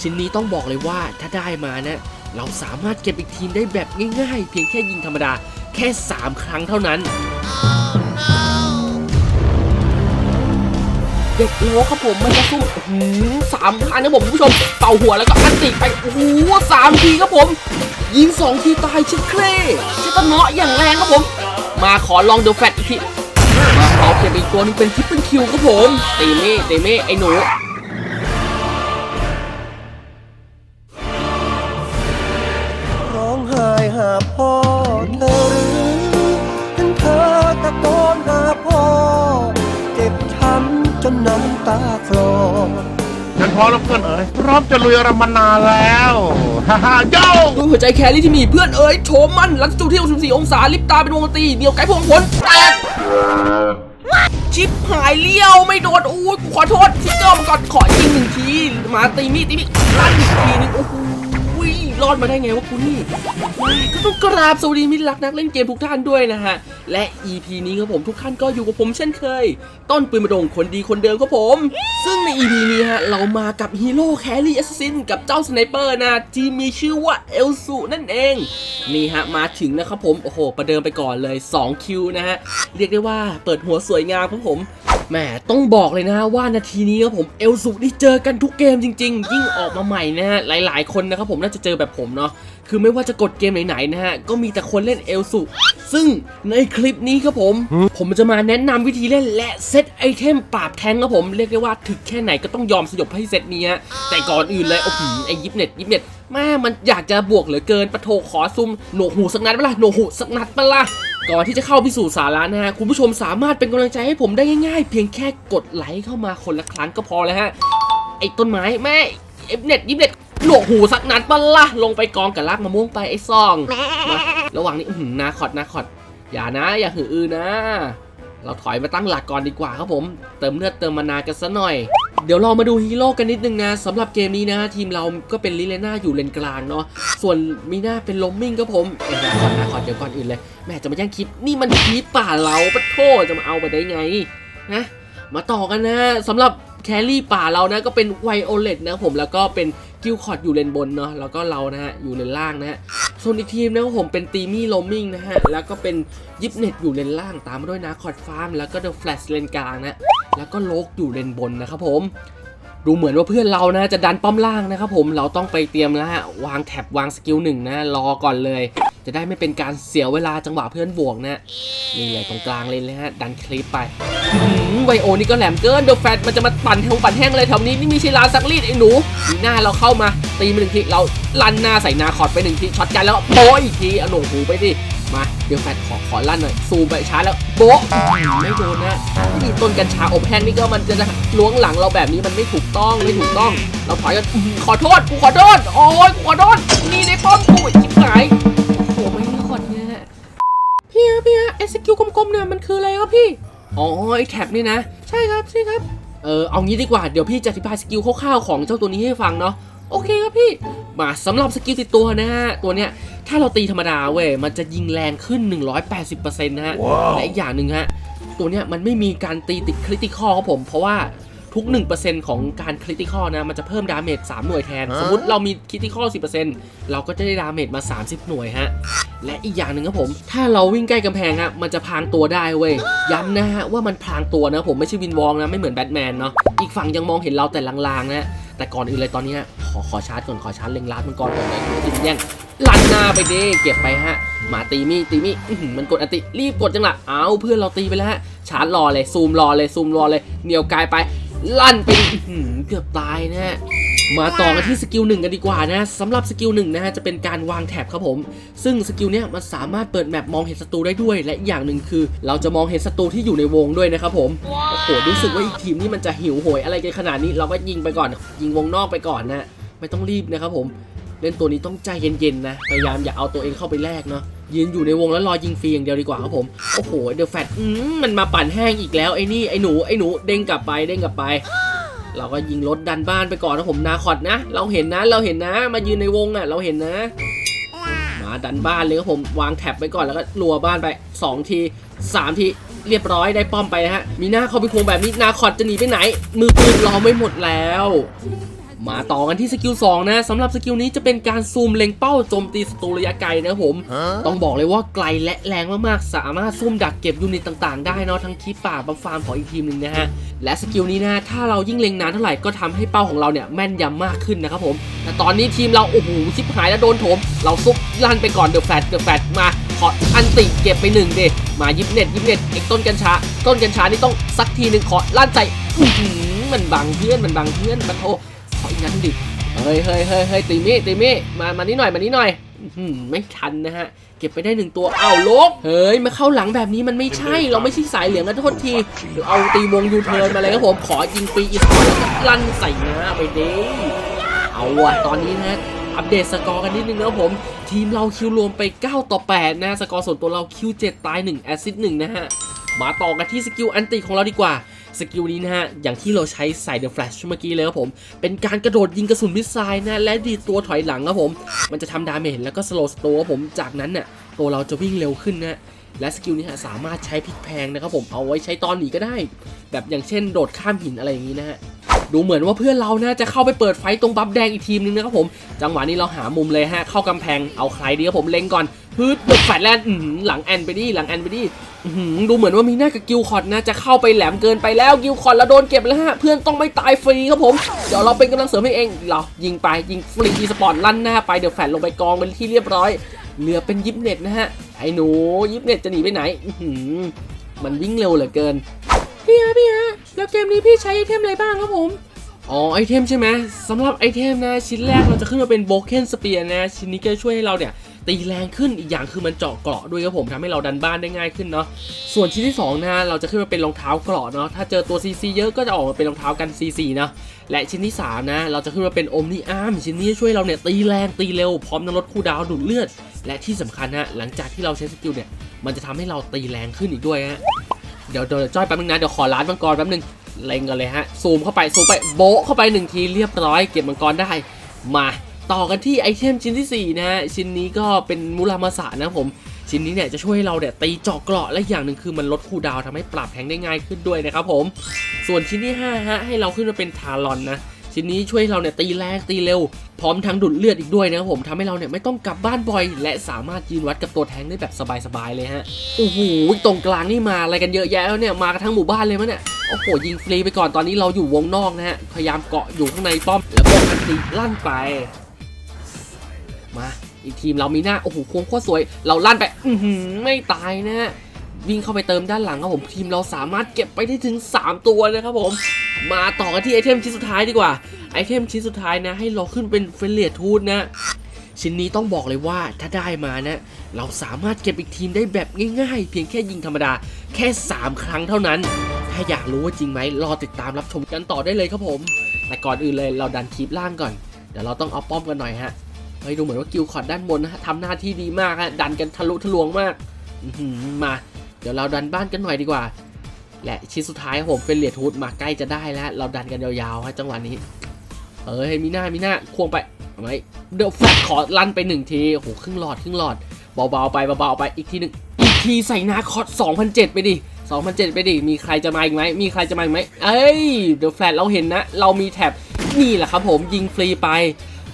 ชิ้นนี้ต้องบอกเลยว่าถ้าได้มานะ เราสามารถเก็บอีกทีมได้แบบง่ายๆ เพียงแค่ยิงธรรมดาแค่ 3 ครั้งเท่านั้น เด็กโลครับผมมันจะสู้หือสามพันนะผมคุณผู้ชมเป่าหัวแล้วก็อันติไปโอ้โหสามทีครับผม ยิงสองทีตายชิคเคร่ชิคกเนาะอย่างแรงครับผม มาขอลองเดอะแฟตอีกทีมาเอาเก็บอีกตัวหนึงเป็นทิปเปิลคิวครับผมเตีเม่ตีเม่ไอ้หนู ร้อมแล้วเพื่อนเอ๋ยพร้อมจะลุยอะไรมานานแล้วฮ่าฮ่าโย่ด้วยหัวใจแครี่ที่มีเพื่อนเอ๋ยโชมมันลักจูที่ 64 องศาลิปตาเป็นวงดนตรีเดียวไกด์พงผลแตกชิปหายเลี้ยวไม่โดนอู้ขอโทษทิกเกอร์มาก่อนขอยิงหนึ่งทีมาตีมีดตีมีดลั่นอีกทีนึงโอ้โห รอดมาได้ไงวะกูนี่ก็ต้องกราบสวัสดีมิตรรักนักเล่นเกมทุกท่านด้วยนะฮะ และ EP นี้ครับผมทุกท่านก็อยู่กับผมเช่นเคย ต้นปืนมาดงคนดีคนเดิมครับผม ซึ่งใน EP นี้ฮะ เรามากับฮีโร่แครี่แอสซินกับเจ้าสไนเปอร์นะที่มีชื่อว่าเอลซูนั่นเอง นี่ฮะ มาถึงนะครับผม โอ้โห ประเดิมไปก่อนเลย 2 คิวนะฮะ เรียกได้ว่าเปิดหัวสวยงามครับผม แหมต้องบอกเลยนะว่านาทีนี้ครับผมเอลสุนี่เจอกันทุกเกมจริง ๆ ยิ่งออกมาใหม่นะฮะหลายๆ คนนะครับผมน่าจะเจอแบบผมเนาะคือไม่ว่าจะกดเกมไหนๆนะฮะก็มีแต่คนเล่นเอลสุซึ่งในคลิปนี้ครับผม ผมจะมาแนะนำวิธีเล่นและเซตไอเทมปราบแทงค์ครับผมเรียกได้ว่าถึกแค่ไหนก็ต้องยอมสยบให้เซตนี้ฮะแต่ก่อนอื่นเลยโอ้โหไอยิปเน็ตยิปเน็ต แม่มันอยากจะบวกเหลือเกินปะโทขอซุ่มหนวกหูสักนัดปะล่ะหนวกหูสักนัดปะล่ะก่อนที่จะเข้าพิสูจน์สาระนะฮะคุณผู้ชมสามารถเป็นกำลังใจให้ผมได้ง่ายๆ เพียงแค่กดไลค์เข้ามาคนละครั้งก็พอแล้วฮะไอ้ต้นไม้แม่เอฟเน็ตยิบเน็ตหนวกหูสักนัดปะล่ะลงไปกองกับลากมะม่วงไปไอ้ซองมาระหว่างนี้หือนาคอดนาคอดอย่านะ อย่าหืออือนะ เราถอยมาตั้งหลักก่อนดีกว่าครับผม เติมเลือดเติมมานากันซะหน่อย เดี๋ยวเรามาดูฮีโร่กันนิดนึงนะสำหรับเกมนี้นะทีมเราก็เป็นลิเลน่าอยู่เลนกลางเนาะส่วนมีน้าเป็นลมมิ่งครับผมเอ็นนาคอดนาคอเดี๋ยวก่อนอื่นเลยแม่จะมาแย่งคลิปนี่มันคลิปป่าเราปะโทษจะมาเอาไปได้ไงนะมาต่อกันนะสำหรับแครี่ป่าเรานะก็เป็นไวโอเลตนะผมแล้วก็เป็น กิลคอร์ดอยู่เลนบนเนาะแล้วก็เรานะฮะอยู่เลนล่างนะฮะส่วนอีกทีมนะครับผมเป็นตีมี่โลมมิ่งนะฮะแล้วก็เป็นยิปเน็ตอยู่เลนล่างตามมาด้วยนาคอร์ดฟาร์มแล้วก็เดอะแฟลชเลนกลางนะแล้วก็โลกอยู่เลนบนนะครับผมดูเหมือนว่าเพื่อนเรานะจะดันป้อมล่างนะครับผมเราต้องไปเตรียมแล้วฮะวางแท็บวางสกิลหนึ่งนะรอก่อนเลย จะได้ไม่เป็นการเสียเวลาจังหวะเพื่อนบวกนะนี่เลยตรงกลางเลยเลยฮะดันคลิปไป ไวโอนี่ก็แหลมเกินเดอะแฟตมันจะมาปั่นแทงปั่นแห้งเลยแถวนี้นี่มีชิลาซักรีดไอ้หนูหน้าเราเข้ามาตีมาหนึ่งทีเราลั่นหน้าใส่นาคอดไปหนึ่งทีช็อตกันแล้วโป๊ะอีกทีเอาหนูหูไปดิมาเดี๋ยวแฟตขอขอลั่นหน่อยซูมไปช้าแล้วโป๊ะไม่โดนนะนี่ต้นกัญชาอบแห้งนี่ก็มันจะล้วงหลังเราแบบนี้มันไม่ถูกต้องไม่ถูกต้อง เราถอยกันขอโทษกูขอโทษโอ้ยกูขอโทษนี่ในป้อมกูชิบหายโอ้โหไม่รอดเนี่ยพี่ฮะพี่ฮะไอสกิลกลมๆเนี่ยมันคืออะไรครับพี่ อ๋อไอแท็บนี่นะ ใช่ครับใช่ครับ เออเอางี้ดีกว่าเดี๋ยวพี่จะอธิบายสกิลคร่าวๆของเจ้าตัวนี้ให้ฟังเนาะโอเคครับพี่ มาสำหรับสกิลติดตัวนะฮะ ตัวเนี้ยถ้าเราตีธรรมดาเว้ย มันจะยิงแรงขึ้น 180%นะฮะและอีกอย่างหนึ่งฮะ ตัวเนี้ยมันไม่มีการตีติดคริติคอลครับผม เพราะว่าทุก 1%ของการคริติคอลนะ มันจะเพิ่มดาเมจ3หน่วยแทนสมมติเรามีคริติคอล10%เราก็จะได้ดาเมจมา 30 หน่วยฮะ และอีกอย่างหนึ่งครับผม ถ้าเราวิ่งใกล้กำแพงฮะมันจะพรางตัวได้เว้ยย้ำนะฮะว่ามันพรางตัวนะผมไม่ใช่วินวองนะไม่เหมือนแบทแมนเนาะอีกฝั่งยังมองเห็นเราแต่ลางๆนะแต่ก่อนอื่นเลยตอนนี้ขอขอชาร์จก่อนขอชาร์จเล็งลาดมันก่อนก่อนเลยจิแย่งลันหน้าไปด้เก็บไปฮะมาตีมี่ตีมี่มันกดอัติรีบกดจังละเอาเพื่อนเราตีไปแล้วฮะชาร์จรอเลยซูมรอเลยซูมรอเลยเหนียวกายไปลั่นไปเกือบตายนะฮะ มาต่อกันที่สกิลหนึ่งกันดีกว่านะสำหรับสกิลหนึ่งนะฮะจะเป็นการวางแท็บครับผม ซึ่งสกิลเนี้ยมันสามารถเปิดแมปมองเห็นศัตรูได้ด้วย และอีกอย่างหนึ่งคือ เราจะมองเห็นศัตรูที่อยู่ในวงด้วยนะครับผมโอ้โหรู้สึกว่าอีกทีมนี้มันจะหิวโหยอะไรกันขนาดนี้เราก็ยิงไปก่อน ยิงวงนอกไปก่อนนะไม่ต้องรีบนะครับผมเล่นตัวนี้ต้องใจเย็นๆนะพยายามอย่าเอาตัวเองเข้าไปแลกเนาะยืนอยู่ในวงแล้วรอยิงฟรีอย่างเดียวดีกว่าครับผม โอ้โห เดอะแฟตมันมาปั่นแห้งอีกแล้วไอ้นี่ไอ้หนูไอ้หนูเด้งกลับไปเด้งกลับไป เราก็ยิงรถดันบ้านไปก่อนนะผมนาคอดนะ เราเห็นนะเราเห็นนะ มายืนในวงอะ เราเห็นนะมาดันบ้านเลยครับผมวางแท็บไปก่อนแล้วก็รัวบ้านไป 2 ที 3 ทีเรียบร้อยได้ป้อมไปนะฮะ มีหน้าเขาไปควงแบบนี้นาคอดจะหนีไปไหน มือปืนรอไม่หมดแล้ว มาต่อกันที่สกิล2นะสำหรับสกิลนี้จะเป็นการซูมเล็งเป้าโจมตีศัตรูระยะไกลนะครับผม ต้องบอกเลยว่าไกลและแรงมากๆ สามารถซุ่มดักเก็บยูนิตต่างๆ ได้เนาะทั้งคีปป่าบัฟฟาร์มของอีกทีมหนึ่งนะฮะ และสกิลนี้นะถ้าเรายิ่งเล็งนานเท่าไหร่ก็ทำให้เป้าของเราเนี่ยแม่นยำมากขึ้นนะครับผม แต่ตอนนี้ทีมเราโอ้โหชิบหายแล้วโดนโถม เราซุปลั่นไปก่อนเดอะแฟตเดอะแฟตมาขออันติเก็บไปหนึ่งเดมายิบเน็ตยิบเน็ตเอกต้นกัญชา ต้นกัญชานี่ต้องสักทีหนึ่งขอลั่นใจอื้อหือมันบังเพื่อนมันบังเพื่อนมันโท ขออีกนัดดิเฮ้ยเฮ้ยเฮ้ยเฮ้ยตีมี่ตีมี่มามานี่หน่อยมานี่หน่อยอื้อหือไม่ทันนะฮะ เก็บไปได้หนึ่งตัวอ้าวลบเฮ้ยมาเข้าหลังแบบนี้มันไม่ใช่ เราไม่ใช่สายเหลืองกันโทษทีเดี๋ยวเอาตีวงยูเทิร์นมาเลยครับผมขอยิงฟรีอีสปอร์ตแล้วก็ลั่นใส่หน้าไปเด้เอาว่ะตอนนี้นะอัปเดตสกอร์กันนิดนึงนะครับผม ทีมเราคิวรวมไป 9 ต่อ 8 นะ สกอร์ส่วนตัวเราคิว7ตาย 1 แอสซิสต์1นะฮะ มาต่อกันที่สกิลอันติของเราดีกว่า สกิลนี้นะฮะ อย่างที่เราใช้ใส่เดอะแฟลชเมื่อกี้เลยครับผม เป็นการกระโดดยิงกระสุนมิสไซล์นะ และดีตัวถอยหลังครับผม มันจะทำดาเมจแล้วก็สโลว์สโตครับผม จากนั้นเน่ะตัวเราจะวิ่งเร็วขึ้นนะและสกิลนี้ฮะสามารถใช้พลิกแพงนะครับผมเอาไว้ใช้ตอนหนีก็ได้ แบบอย่างเช่นโดดข้ามหินอะไรอย่างนี้นะฮะดูเหมือนว่าเพื่อนเรานะจะเข้าไปเปิดไฟตรงบัฟแดงอีกทีมนึงนะครับผม จังหวะนี้เราหามุมเลยฮะเข้ากำแพงเอาใครดีครับผมเล็งก่อนพืดเดือดแฟดแลนด์หลังแอนไปดิหลังแอนไปดิอื้อหือ ดูเหมือนว่ามีหน้ากับกิลคอร์ดนะจะเข้าไปแหลมเกินไปแล้วกิลคอร์ดเราโดนเก็บแล้วฮะเพื่อนต้องไม่ตายฟรีครับผม เดี๋ยวเราเป็นกำลังเสริมให้เองเรายิงไปยิงฟรีสปอร์ตลั่นหน้าไปเดือดแฟดลงไปกองเป็นที่เรียบร้อย เหลือเป็นยิปเน็ตนะฮะไอ้หนูยิปเน็ตจะหนีไปไหนมันวิ่งเร็วเหลือเกินพี่ฮะพี่ฮะแล้วเกมนี้พี่ใช้ไอเทมอะไรบ้างครับผมอ๋อไอเทมใช่ไหมสำหรับไอเทมนะชิ้นแรกเราจะขึ้นมาเป็นโบเกนสเปียร์นะชิ้นนี้ก็ช่วยให้เราเนี่ย ตีแรงขึ้นอีกอย่างคือมันเจาะเกราะด้วยครับผมทำให้เราดันบ้านได้ง่ายขึ้นเนาะส่วนชิ้นที่สองนะเราจะขึ้นมาเป็นรองเท้าเกราะเนาะถ้าเจอตัว CC เยอะก็จะออกมาเป็นรองเท้ากัน CC เนาะและชิ้นที่สามนะเราจะขึ้นมาเป็นโอมนิอาร์มชิ้นนี้ช่วยเราเนี่ยตีแรงตีเร็วพร้อมทั้งลดคูลดาวดูดเลือด และที่สำคัญนะหลังจากที่เราใช้สกิลเนี่ยมันจะทำให้เราตีแรงขึ้นอีกด้วยฮะเดี๋ยวเดี๋ยวจ้อยแป๊บนึงนะเดี๋ยวขอร้านมังกรแป๊บนึงเล็งกันเลยฮะซูมเข้าไปซูมไปโบะเข้าไปหนึ่งทีเรียบร้อยเก็บมังกรได้มา ต่อกันที่ไอเทมชิ้นที่ 4 นะฮะ ชิ้นนี้ก็เป็นมูรามาสะนะผม ชิ้นนี้เนี่ยจะช่วยให้เราเนี่ยตีเจาะเกราะและอย่างหนึ่งคือมันลดคูดาวน์ทำให้ปรับแทงได้ง่ายขึ้นด้วยนะครับผม ส่วนชิ้นที่5ฮะให้เราขึ้นมาเป็นทารอนนะชิ้นนี้ช่วยเราเนี่ยตีแรงตีเร็ว พร้อมทั้งดูดเลือดอีกด้วยนะครับผมทำให้เราเนี่ยไม่ต้องกลับบ้านบ่อย และสามารถยืนวัดกับตัวแทงได้แบบสบายๆเลยฮะโอ้โหตรงกลางนี่มาอะไรกันเยอะแยะแล้วเนี่ยมากันทั้งหมู่บ้านเลยมั้ยเนี่ยโอ้โหยิงฟรีไปก่อนตอนนี้เราอยู่วงนอกนะฮะพยายามเกาะอยู่ข้างในป้อมแล้วก็อันตีลั่นไป มา อีกทีมเรามีหน้า โอ้โหควงโคตรสวย เราลั่นไป อืไม่ตายนะฮะวิ่งเข้าไปเติมด้านหลังครับผมทีมเราสามารถเก็บไปได้ถึง 3 ตัวนะครับผม มาต่อกันที่ไอเทมชิ้นสุดท้ายดีกว่าไอเทมชิ้นสุดท้ายนะ ให้เราขึ้นเป็นเฟรเลียทูดนะชิ้นนี้ต้องบอกเลยว่าถ้าได้มานะ เราสามารถเก็บอีกทีมได้แบบง่ายๆ เพียงแค่ยิงธรรมดาแค่ 3 ครั้งเท่านั้น ถ้าอยากรู้ว่าจริงไหมรอติดตามรับชมกันต่อได้เลยครับผม แต่ก่อนอื่นเลยเราดันคลิปล่างก่อน เดี๋ยวเราต้องเอาป้อมกันหน่อยฮะ เฮ้ยดูเหมือนว่ากิลคอร์ดด้านบนนะทำหน้าที่ดีมากฮะดันกันทะลุทะลวงมากมา เดี๋ยวเราดันบ้านกันหน่อยดีกว่า และชิ้นสุดท้ายผมเป็นเลียทูดมาใกล้จะได้แล้ว เราดันกันยาวๆฮะจังหวะนี้ เออให้มีหน้ามีหน้าควงไปเอาไหมเดี๋ยวแฟลขอลั่นไปหนึ่งทีโอ้โหครึ่งหลอดครึ่งหลอดเบาๆไปเบาๆไปอีกทีหนึ่งอีกทีใส่นาคอต2,007 ไปดิ2,007 ไปดิ มีใครจะมาอีกไหม มีใครจะมาอีกไหม เอ้ย เดี๋ยวแฟลชเราเห็นนะ เรามีแท็บนี่แหละครับผมยิงฟรีไป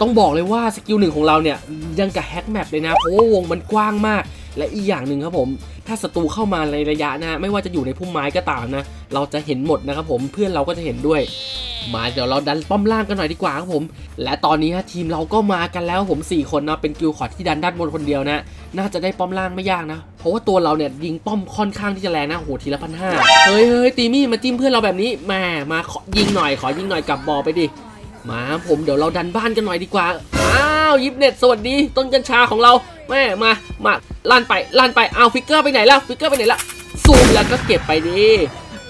ต้องบอกเลยว่าสกิลหนึ่งของเราเนี่ยยังกับแฮกแมปเลยนะเพราะว่าวงมันกว้างมาก และอีกอย่างหนึ่งครับผม ถ้าศัตรูเข้ามาในระยะนะไม่ว่าจะอยู่ในพุ่มไม้ก็ตามนะ เราจะเห็นหมดนะครับผมเพื่อนเราก็จะเห็นด้วย มาเดี๋ยวเราดันป้อมล่างกันหน่อยดีกว่าครับผม และตอนนี้ฮะทีมเราก็มากันแล้วผม 4 คนนะเป็นกิลคอดที่ดันด้านบนคนเดียวนะ น่าจะได้ป้อมล่างไม่ยากนะ เพราะว่าตัวเราเนี่ยยิงป้อมค่อนข้างที่จะแรงนะโหทีละพันห้าเฮ้ยเฮ้ยตีมี่มาจิ้มเพื่อนเราแบบนี้แหมามาขอยิงหน่อยขอยิงหน่อยกลับบอไปดิ มาผมเดี๋ยวเราดันบ้านกันหน่อยดีกว่า อ้าวยิปเน็ตสวัสดีต้นกัญชาของเราแม่มามาลั่นไปลั่นไปเอาฟิกเกอร์ไปไหนล่ะฟิกเกอร์ไปไหนล่ะซูมแล้วก็เก็บไปดิ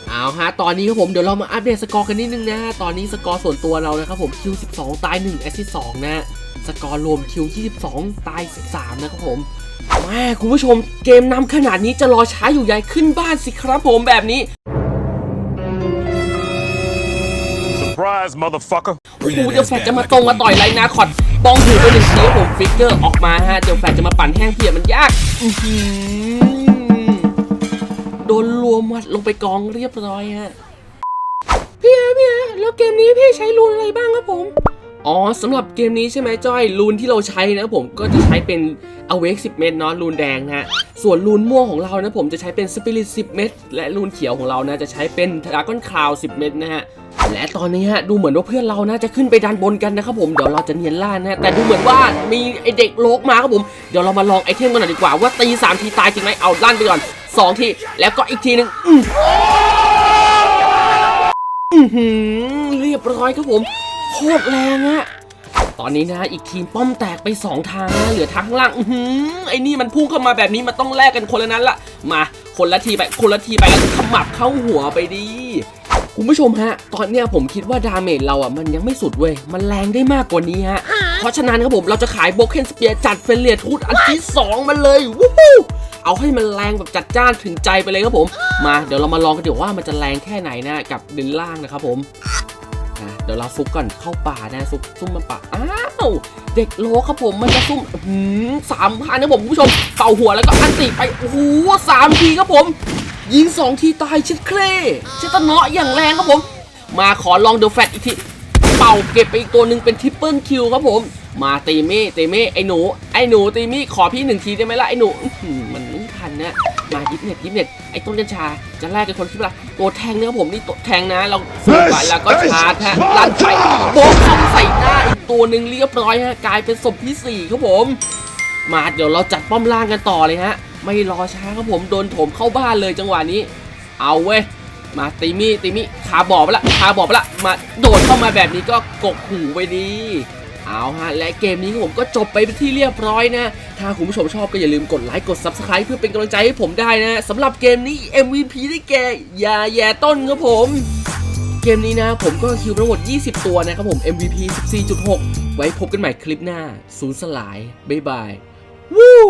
เอาฮะตอนนี้ครับผมเดี๋ยวเรามาอัปเดตสกอร์กันนิดนึงนะตอนนี้สกอร์ส่วนตัวเรานะครับผมคิว12 ตาย1แอสซิส2นะสกอร์รวมคิว22 ตาย 13 นะครับผมแม่คุณผู้ชมเกมนำขนาดนี้จะรอช้าอยู่ใหญ่ขึ้นบ้านสิครับผมแบบนี้ Surprise motherfucker ปูเดี๋ยวแฟดจะมาตรงมาต่อยไรนาคอดบองถือไปหนึ่งทีผมฟิกเกอร์ออกมาฮะเดี๋ยวแฟดจะมาปั่นแห้งเพียมันยากอือหือโดนรวมวัดลงไปกองเรียบร้อยฮะพี่ฮะพี่ฮะแล้วเกมนี้พี่ใช้รูนอะไรบ้างครับผม อ๋อสำหรับเกมนี้ใช่ไหมจ้อยรูนที่เราใช้นะผมก็จะใช้เป็น awake 10 เม็ดเนาะรูนแดงนะฮะส่วนรูนม่วงของเรานะผมจะใช้เป็น spirit 10 เม็ดและรูนเขียวของเรานะจะใช้เป็น dragon cloud 10 เม็ดนะฮะและตอนนี้ฮะดูเหมือนว่าเพื่อนเรานะจะขึ้นไปด้านบนกันนะครับผมเดี๋ยวเราจะเนียนล่านะฮะแต่ดูเหมือนว่ามีไอเด็กโลกมาครับผมเดี๋ยวเรามาลองไอเทมกันหน่อยดีกว่าว่าตีสามทีตายจริงไหมเอาลั่นไปก่อนสองทีแล้วก็อีกทีหนึ่งอือหือเรียบร้อยครับผม โคตรแรงอะตอนนี้นะอีกทีมป้อมแตกไป 2 ทางนะเหลือทางข้งล่างอือหือไอ้นี่มันพุ่งเข้ามาแบบนี้มันต้องแลกกันคนละนั้นละมาคนละทีไปคนละทีไปแล้วขมับเข้าหัวไปดีคุณผู้ชมฮะ ตอนเนี้ยผมคิดว่าดาเมจเราอะมันยังไม่สุดเว้ย มันแรงได้มากกว่านี้ฮะ เพราะฉะนั้นครับผมเราจะขายโบเคนสเปียร์จัดเฟรนเลียทูดอันที่ 2มาเลยวู้ฮู้เอาให้มันแรงแบบจัดจ้านถึงใจไปเลยครับผม มาเดี๋ยวเรามาลองกันดีกว่าว่ามันจะแรงแค่ไหนนะกับดินล่างนะครับผม นะเดี๋ยวเราซุกก่อนเข้าป่านะซุกซุ่มมาป่าอ้าวเด็กโลครับผมมันจะซุ่มหืมสามพันนะผมคุณผู้ชมเป่าหัวแล้วก็อันติไปโอ้โหสามทีครับผม ยิงสองทีตายชิดเคลชิดตะเนาะอย่างแรงครับผม มาขอลองเดอะแฟตอีกทีเป่าเก็บไปอีกตัวหนึ่งเป็นทริปเปิลคิวครับผม มาตีเม่ตีเม่ไอ้หนูไอ้หนูตีมี่ขอพี่หนึ่งทีได้ไหมล่ะไอ้หนูอื้อหือมันไม่ทันนะมายิบเน็ตยิบเน็ตไอ้ต้นกัญชาจะแลกกับคนที่เวลาตัวแทงเนี่ยครับผมนี่ตัวแทงนะ เราสู้ไปแล้วก็ชาร์จฮะลั่นไปโบกเข้าใส่หน้าอีกตัวหนึ่งเรียบร้อยฮะกลายเป็นศพที่สี่ครับผม มาเดี๋ยวเราจัดป้อมล่างกันต่อเลยฮะ ไม่รอช้าครับผมโดนโถมเข้าบ้านเลยจังหวะนี้ เอาเว้ยมาตีมี่ตีมี่ขาบอไปละขาบอไปละมาโดดเข้ามาแบบนี้ก็กกหูไปดี เอาฮะและเกมนี้ผมก็จบไปเป็นที่เรียบร้อยนะ ถ้าคุณผู้ชมชอบก็อย่าลืมกดไลค์กด Subscribe เพื่อเป็นกำลังใจให้ผมได้นะสำหรับเกมนี้ MVP ได้แก่ยาแย่ต้นครับผม เกมนี้นะผมก็คิวทั้งหมด 20 ตัวนะครับผม MVP 14.6 ไว้พบกันใหม่คลิปหน้า ศูนย์สลาย บ๊ายบาย วู้